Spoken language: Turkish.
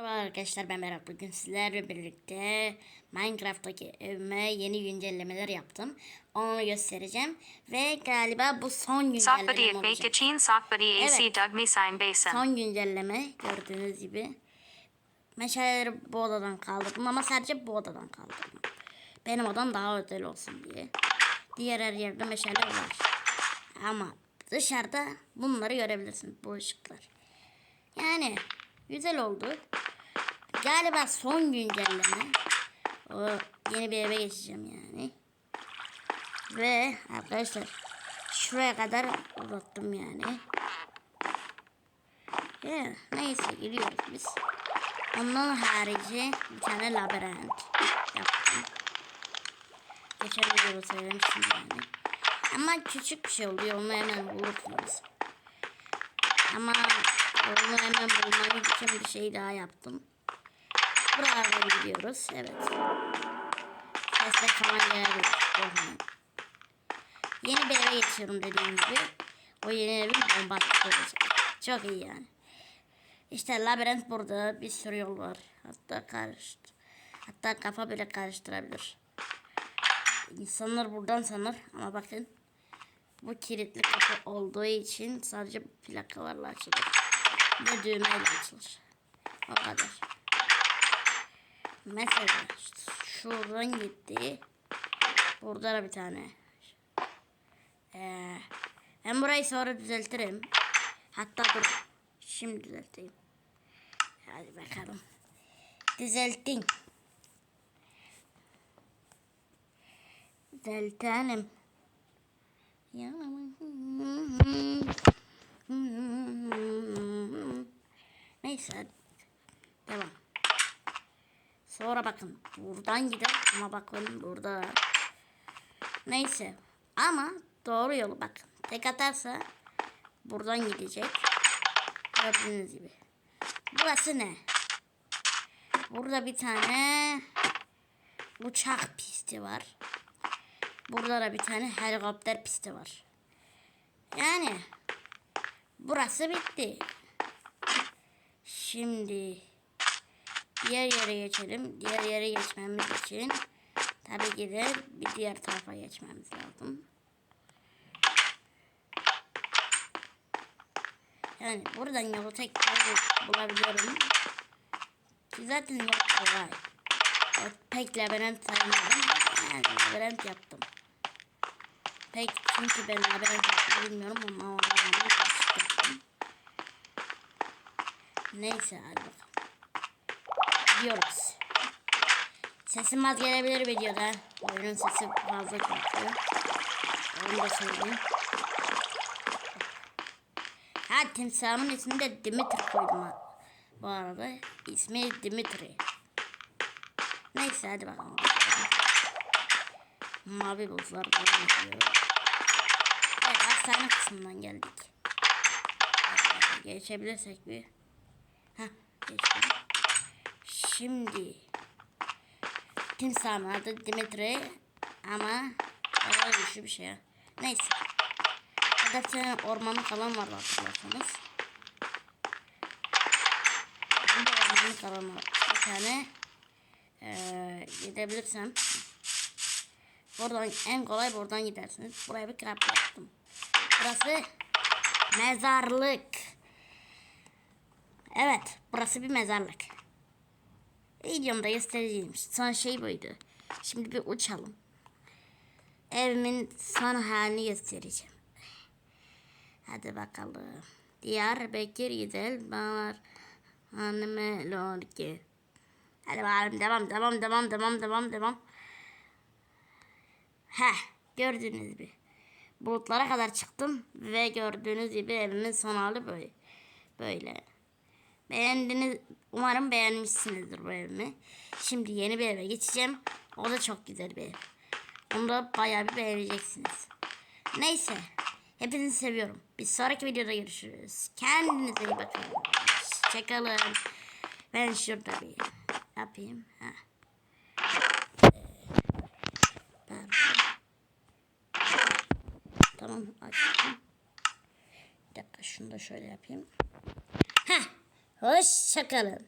Merhaba arkadaşlar ben Berat bugün sizlerle birlikte Minecraft'taki evime yeni güncellemeler yaptım. Onu göstereceğim ve galiba bu son güncelleme olacak. Evet. Son güncelleme gördüğünüz gibi. Meşaleleri bu odadan kaldırdım ama sadece bu odadan kaldırdım. Benim odam daha özel olsun diye. Diğer her yerde meşale var. Ama dışarıda bunları görebilirsiniz bu ışıklar. Yani güzel oldu. Galiba son güncelleme. O yeni bir eve geçeceğim yani. Ve arkadaşlar şuraya kadar uzattım yani. Ya, neyse gidiyoruz biz. Ondan harici bir tane labirent yaptım. Geçen videoda söylemiştim yani. Ama küçük bir şey oluyor. Onu hemen bulursunuz. Ama onu hemen bulmak için bir şey daha yaptım. Buraya gidiyoruz. Evet. Sesler falan. Korkmayın. Yeni bir eve geçiyorum dediğim gibi. O yeni evim bombastik olacak. Çok iyi yani. İşte labirent burada. Bir sürü yol var. Hatta karıştı. Hatta kafa bile karıştırabilir. İnsanlar buradan sanır ama bakın bu kilitli kapı olduğu için sadece plakalarla açılır. Ve düğmeyle açılır. O kadar. Mesela şuradan gitti. Burada da bir tane. Ee, ben burayı sonra düzeltirim. Hatta dur. Şimdi düzelteyim. Hadi bakalım. Düzelttin. Düzeltelim. Neyse. Sonra bakın buradan gider ama bakın burada. Neyse. Ama doğru yolu bakın. Tek atarsa buradan gidecek. Gördüğünüz gibi. Burası ne? Burada bir tane uçak pisti var. Burada da bir tane helikopter pisti var. Yani burası bitti. Şimdi diğer yere geçelim. Diğer yere geçmemiz için tabii ki de bir diğer tarafa geçmemiz lazım. Yani buradan yolu tek yolu bulabiliyorum. Ki zaten yol kolay. Pek labirent saymadım. Yani labirent yaptım. Pek çünkü ben labirent yapmayı bilmiyorum ama o labirent yaptım. Neyse hadi. Gidiyoruz. Sesim az gelebilir videoda. Oyunun sesi fazla çünkü. Onu da söyleyeyim. Ha timsahımın ismini de Dimitri koydum. Bu arada ismi Dimitri. Neyse hadi bakalım. Mavi buzlar yapıyor. Evet hastane kısmından geldik. Geçebilirsek bir. Heh geçtim. Şimdi timsahın adı Dimitri ama bayağı güçlü bir şey. Neyse. Tane ormanı falan var hatırlarsanız. Burada ormanı falan var. Bir tane ee, gidebilirsem buradan en kolay buradan gidersiniz. Buraya bir krap yaptım. Burası mezarlık. Evet, burası bir mezarlık. Videomda göstereceğim son şey buydu. Şimdi bir uçalım. Evimin son halini göstereceğim. Hadi bakalım. Diyarbakır güzel bağlar. Hanıme lorki. Hadi bakalım devam devam devam devam devam devam. Heh gördüğünüz gibi. Bulutlara kadar çıktım ve gördüğünüz gibi evimin son hali böyle. Böyle. Beğendiniz, umarım beğenmişsinizdir bu evimi. Şimdi yeni bir eve geçeceğim. O da çok güzel bir ev. Onu da bayağı bir beğeneceksiniz. Neyse. Hepinizi seviyorum. Bir sonraki videoda görüşürüz. Kendinize iyi bakın. Hoşçakalın. Ben şurada bir yapayım. Ha. Pardon. Tamam açtım. Bir dakika şunu da şöyle yapayım. Hoşçakalın.